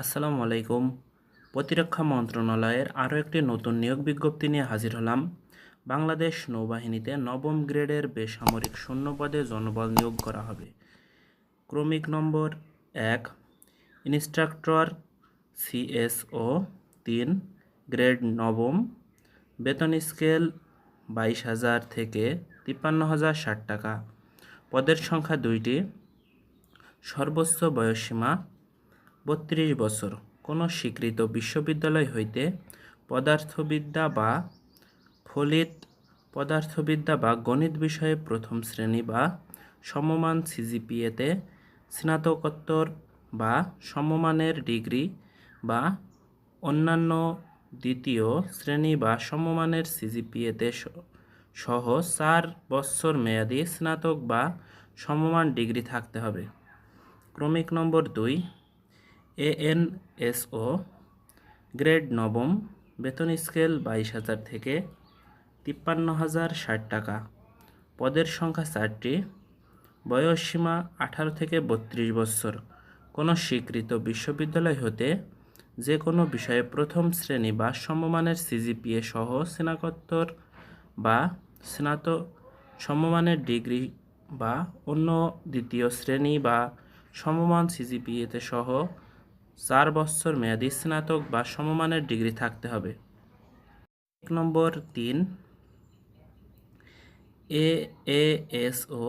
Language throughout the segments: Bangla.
আসসালামু আলাইকুম। প্রতিরক্ষা মন্ত্রণালয়ের আরও একটি নতুন নিয়োগ বিজ্ঞপ্তি নিয়ে হাজির হলাম। বাংলাদেশ নৌবাহিনীতে নবম গ্রেডের বেসামরিক শূন্য পদে জনবল নিয়োগ করা হবে। ক্রমিক নম্বর এক, ইনস্ট্রাক্টর সিএসও তিন, গ্রেড নবম, বেতন স্কেল বাইশ হাজার থেকে তিপ্পান্ন হাজার ষাট টাকা। পদের সংখ্যা দুইটি, সর্বোচ্চ বয়সসীমা বত্রিশ বছর। কোনো স্বীকৃত বিশ্ববিদ্যালয় হইতে পদার্থবিদ্যা বা ফলিত পদার্থবিদ্যা বা গণিত বিষয়ে প্রথম শ্রেণি বা সমমান সিজিপিএতে স্নাতকোত্তর বা সমমানের ডিগ্রি বা অন্যান্য দ্বিতীয় শ্রেণি বা সমমানের সিজিপিএতে সহ চার বছর মেয়াদি স্নাতক বা সমমান ডিগ্রি থাকতে হবে। ক্রমিক নম্বর দুই এএনএসও গ্রেড নবম, বেতন স্কেল বাইশ হাজার থেকে তিপ্পান্ন হাজার ষাট টাকা। পদের সংখ্যা চারটি। বয়সসীমা আঠারো থেকে বত্রিশ বছর। কোনো স্বীকৃত বিশ্ববিদ্যালয় হতে যে কোনো বিষয়ে প্রথম শ্রেণি বা সমমানের সিজিপিএ সহ স্নাতকোত্তর বা স্নাতক সমমানের ডিগ্রি বা অন্য দ্বিতীয় শ্রেণি বা সমমান সিজিপিএতে সহ চার বছর মেয়াদি স্নাতক বা সমমানের ডিগ্রি থাকতে হবে। এক নম্বর তিন, এ এএসও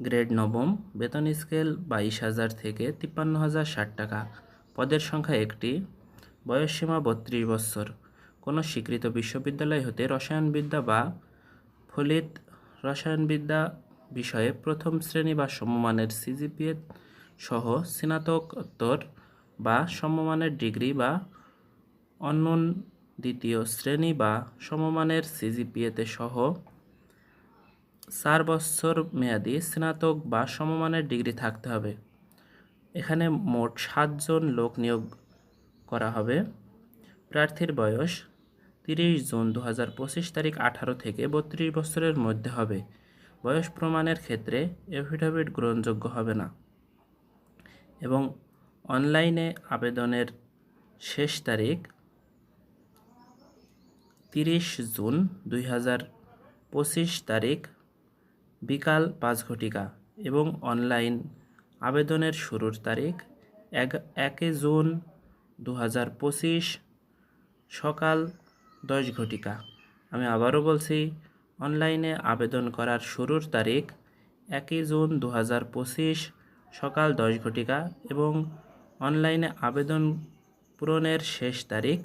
গ্রেড নবম, বেতন স্কেল বাইশ হাজার থেকে তিপ্পান্ন হাজার ষাট টাকা। পদের সংখ্যা একটি বয়সসীমা বত্রিশ বছর। কোনো স্বীকৃত বিশ্ববিদ্যালয় হতে রসায়নবিদ্যা বা ফলিত রসায়নবিদ্যা বিষয়ে প্রথম শ্রেণি বা সমমানের সিজিপিএ সহ স্নাতকোত্তর বা সমমানের ডিগ্রি বা অন্য দ্বিতীয় শ্রেণি বা সমমানের সিজিপিএতে সহ চার বছর মেয়াদি স্নাতক বা সমমানের ডিগ্রি থাকতে হবে। এখানে মোট সাতজন লোক নিয়োগ করা হবে। প্রার্থীর বয়স তিরিশ জুন দু হাজার পঁচিশ তারিখ আঠারো থেকে বত্রিশ বছরের মধ্যে হবে। বয়স প্রমাণের ক্ষেত্রে এফিডেভিট গ্রহণযোগ্য হবে না। এবং অনলাইনে আবেদনের শেষ তারিখ তিরিশ জুন দুই হাজার পঁচিশ তারিখ, বিকাল পাঁচ ঘটিকা এবং অনলাইন আবেদনের শুরুর তারিখ এক একে জুন দু হাজার পঁচিশ, সকাল দশ ঘটিকা। আমি আবারও বলছি, অনলাইনে আবেদন করার শুরুর তারিখ একই জুন দু হাজার পঁচিশ, সকাল দশ ঘটিকা এবং অনলাইনে আবেদন পূরণের শেষ তারিখ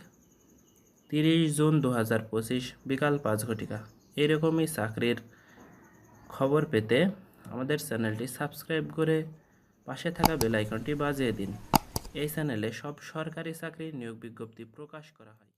তিরিশ জুন দু হাজার পঁচিশ, বিকাল পাঁচ ঘটিকা। এরকমই চাকরির খবর পেতে আমাদের চ্যানেলটি সাবস্ক্রাইব করে পাশে থাকা বেলাইকনটি বাজিয়ে দিন। এই চ্যানেলে সব সরকারি চাকরির নিয়োগ বিজ্ঞপ্তি প্রকাশ করা হয়।